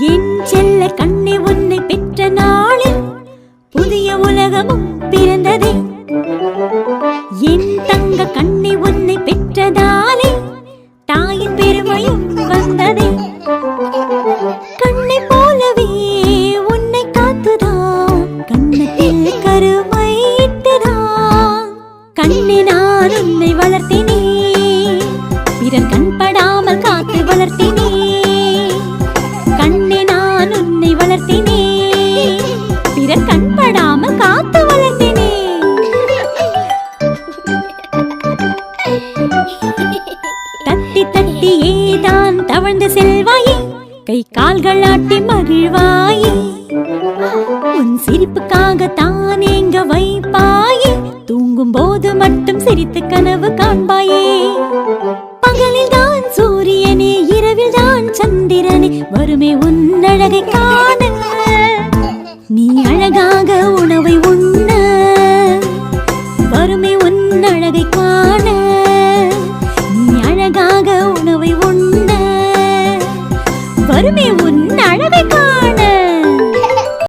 என் செல்ல கண்ணை உன்னை பெற்ற நாளில் புதிய உலகமும் பிறந்ததே. என் தங்க கண்ணை உன்னை பெற்றதாலே தாயின் பெருமையும் வந்ததே. கண்ணை போலவே உன்னை காத்துதான் கண்ணத்தில் கருமையிட்டுதான். கண்ணினா பிறர் கண்படாமல் காத்து வளர்ந்தேனே. தட்டி தட்டி ஏதான் தவழ்ந்து செல்வாயே கை கால்கள் ஆட்டி மகிழ்வாயே. உன் சிரிப்புக்காக தான் எங்க வைப்பாயே தூங்கும் போது மட்டும் சிரித்து கனவு காண்பாயே. பகலில் தான் சூரியனே இரவில் தான் சந்திரனே வருமே உன் அழகை அழகாக